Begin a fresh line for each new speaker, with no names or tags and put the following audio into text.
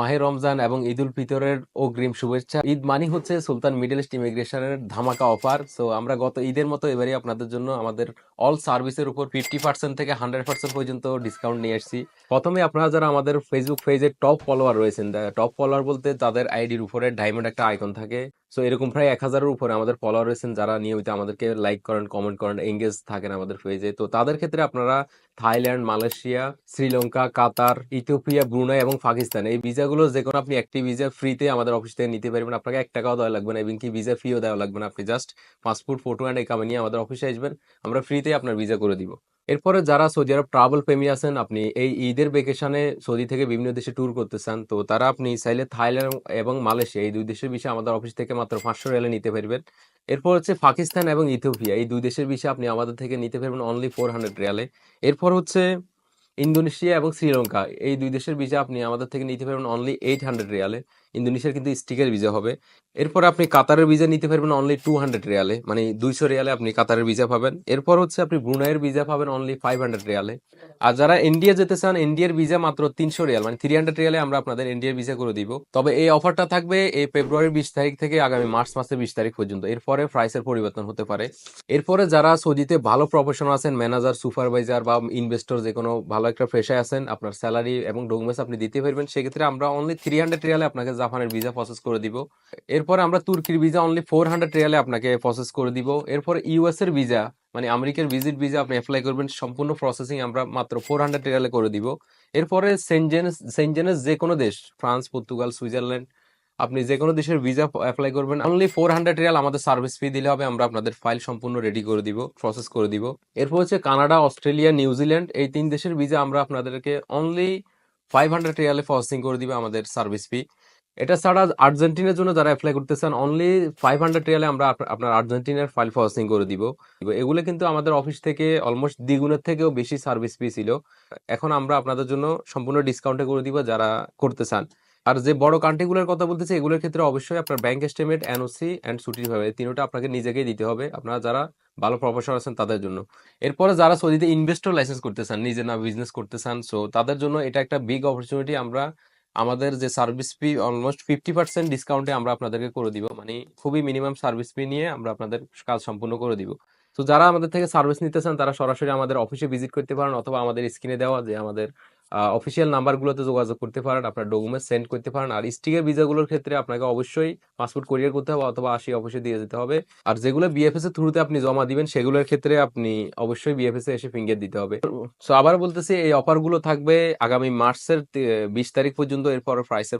মাহে রমজান এবং ঈদ উল ফিতরের অগ্রিম শুভেচ্ছা। ঈদ মানি হচ্ছে সুলতান মিডল ইস্ট ইমিগ্রেশনের ধামাকা অফার। সো আমরা গত ঈদের মতো এবারে আপনাদের জন্য আমাদের অল সার্ভিসের উপর ফিফটি পার্সেন্ট থেকে হান্ড্রেড পার্সেন্ট পর্যন্ত ডিসকাউন্ট নিয়ে এসেছি। প্রথমে আপনারা যারা আমাদের ফেসবুক পেজের টপ ফলোয়ার রয়েছেন টপ ফলোয়ার বলতে তাদের আইডির উপরে ডায়মন্ড একটা আইকন থাকে। সো এরকম প্রায় এক হাজারের উপরে আমাদের ফলোয়ার রয়েছেন যারা নিয়মিত আমাদেরকে লাইক করেন কমেন্ট করেন এঙ্গেজ থাকেন আমাদের পেজে তো তাদের ক্ষেত্রে আপনারা Thailand, Malaysia, Sri Lanka, Qatar, Ethiopia, Brunei এবং পাকিস্তান, এই ভিসাগুলো যে কোনো আপনি একটি ভিসা ফ্রিতে আমাদের অফিস থেকে নিতে পারবেন। আপনাকে এক টাকাও দেওয়া লাগবে না এবং কি ভিসা ফিও দেওয়া লাগবে না। আপনি জাস্ট পাসপোর্ট ফটো অ্যান্ড একামে নিয়ে আমাদের অফিসে আসবেন। আমরা ফ্রিতে আপনার ভিসা করে দিব। এরপরে যারা সৌদি আরব ট্রাভেল প্রেমী আছেন, আপনি এই ঈদের ভেকেশনে সৌদি থেকে বিভিন্ন দেশে ট্যুর করতে চান, তো তারা আপনি চাইলে থাইল্যান্ড এবং মালয়েশিয়া, এই দুই দেশের বিষয়ে আমাদের অফিস থেকে মাত্র পাঁচশো রেলে নিতে পারবেন। এরপর হচ্ছে পাকিস্তান এবং ইথিওপিয়া, এই দুই দেশের বিষয়ে আপনি আমাদের থেকে নিতে পারবেন অনলি ফোর হান্ড্রেড রিয়ালে। এরপর হচ্ছে ইন্দোনেশিয়া এবং শ্রীলঙ্কা, এই দুই দেশের ভিসা আপনি আমাদের থেকে নিতে পারবেন অনলি এইট হান্ড্রেড রিয়ালে। ইন্দোনেশিয়ার কিন্তু স্টিকের ভিসা হবে। এরপর আপনি কাতারের ভিসা নিতে পারবেন অনলি টু হান্ড্রেড রিয়ালে মানে দুইশো রিয়ালে আপনি কাতারের ভিসা পাবেন। এরপর হচ্ছে আপনি ব্রুনাইয়ের ভিসা পাবেন অনলি ফাইভ হান্ড্রেড রিয়ালে। আর যারা ইন্ডিয়া যেতে চান, ইন্ডিয়ার ভিসা মাত্র তিনশো রিয়াল মানে থ্রি হান্ড্রেড রিয়ালে আমরা আপনাদের ইন্ডিয়ার ভিসা করে দিব। তবে এই অফারটা থাকবে এই ফেব্রুয়ারির বিশ তারিখ থেকে আগামী মার্চ মাসের বিশ তারিখ পর্যন্ত। এরপরে প্রাইসের পরিবর্তন হতে পারে। এরপরে যারা সৌদিতে ভালো প্রফেশনাল আছেন ম্যানেজার সুপারভাইজার বা ইনভেস্টর যে কোনো ভালো একটা পেশায় আছেন, আপনার স্যালারি এবং ডকুমেন্টস আপনি দিতে পারবেন, সেক্ষেত্রে আমরা অনলি থ্রি হান্ড্রেড রিয়ালে আপনাকে জাপানের ভিসা প্রসেস করে দিব। এরপর আমরা তুর্কির ভিসা অনলি ফোর হান্ড্রেড রিয়ালে আপনাকে প্রসেস করে দিব। এরপর ইউএস এর ভিসা মানে আমেরিকার ভিজিট ভিসা আপনি অ্যাপ্লাই করবেন, সম্পূর্ণ প্রসেসিং আমরা মাত্র ফোর হান্ড্রেড রিয়ালে করে দিব। এরপরে সেন্ট সেন্ট যে কোনো দেশ, ফ্রান্স, পর্তুগাল, সুইজারল্যান্ড, আপনি যে কোনো দেশের ভিসা অ্যাপ্লাই করবেন অনলি ফোর হান্ড্রেড রিয়াল আমাদের সার্ভিস ফি দিলে হবে, আমরা আপনাদের ফাইল সম্পূর্ণ রেডি করে দিব প্রসেস করে দিব। এরপর হচ্ছে কানাডা, অস্ট্রেলিয়া নিউজিল্যান্ড এই তিন দেশের ভিসা আমরা আপনাদেরকে অনলি ফাইভ হান্ড্রেড রিয়ালে প্রসেসিং করে দিব আমাদের সার্ভিস ফি এটা ছাড়া আর্জেন্টিনার জন্য যারা অ্যাপ্লাই করতে চান অনলি ফাইভ হান্ড্রেড রিয়ালে আমরা আপনার আর্জেন্টিনার ফাইল প্রসেসিং করে দিব। এগুলো কিন্তু আমাদের অফিস থেকে অলমোস্ট দ্বিগুণের থেকেও বেশি সার্ভিস ফি ছিল। এখন আমরা আপনাদের জন্য সম্পূর্ণ ডিসকাউন্টে করে দিব যারা করতে চান আর যে বড় কান্ট্রিগুলোর কথা বলতেছি, এগুলোর ক্ষেত্রে অবশ্যই আপনার ব্যাংক স্টেটমেন্ট এনওসি অ্যান্ড ছুটি হবে এই তিনটা আপনাকে নিজেকেই দিতে হবে, আপনারা যারা ভালো প্রফেসর আছেন তাদের জন্য। এরপরে যারা সৌদিতে ইনভেস্টর লাইসেন্স করতে চান নিজে না বিজনেস করতে চান সো তাদের জন্য এটা একটা বিগ অপরচুনিটি আমরা আমাদের যে service fee almost fifty percent ডিসকাউন্টে আমরা আপনাদেরকে করে দিব। মানে খুবই মিনিমাম সার্ভিস ফি নিয়ে আমরা আপনাদের কাজ সম্পূর্ণ করে দিব। তো যারা আমাদের থেকে সার্ভিস নিতে চান, তারা সরাসরি আমাদের অফিসে ভিজিট করতে পারেন অথবা আমাদের স্ক্রিনে দেওয়া যে আমাদের অফিসিয়াল নাম্বারগুলোতে যোগাযোগ করতে পারেন, আপনার ডকুমেন্ট সেন্ড করতে পারেন, আর স্টিকের ভিসাগুলোর ক্ষেত্রে আপনাকে অবশ্যই পাসপোর্ট কোরিয়ার করতে হবে অথবা আসি অফিসে দিয়ে যেতে হবে। আর যেগুলো বিএফএস এর থ্রুতে আপনি জমা দিবেন, সেগুলোর ক্ষেত্রে আপনি অবশ্যই বিএফএস এ এসে ফিঙ্গার দিতে হবে। সো আবার বলতেছি, এই অফারগুলো থাকবে আগামী মার্চের বিশ তারিখ পর্যন্ত, এরপর প্রাইসের